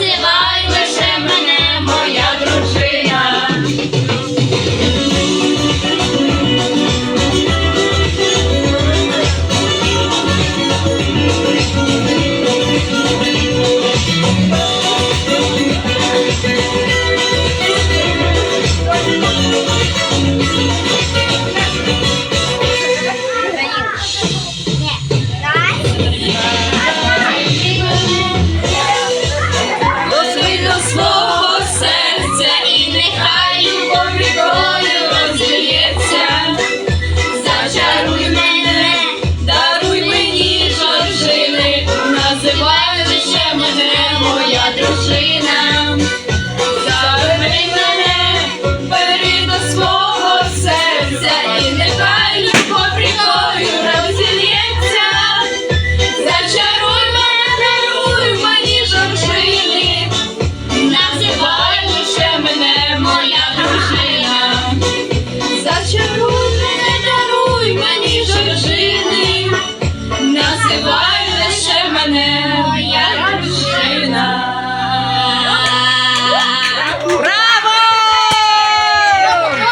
називай лише дружина. Забери мене, бери до свого серця і нехай любов рікою. Зачаруй мене, даруй мені жоржини, називай лише мене моя дружина. Зачаруй мене, даруй мені жоржини, називай лише мене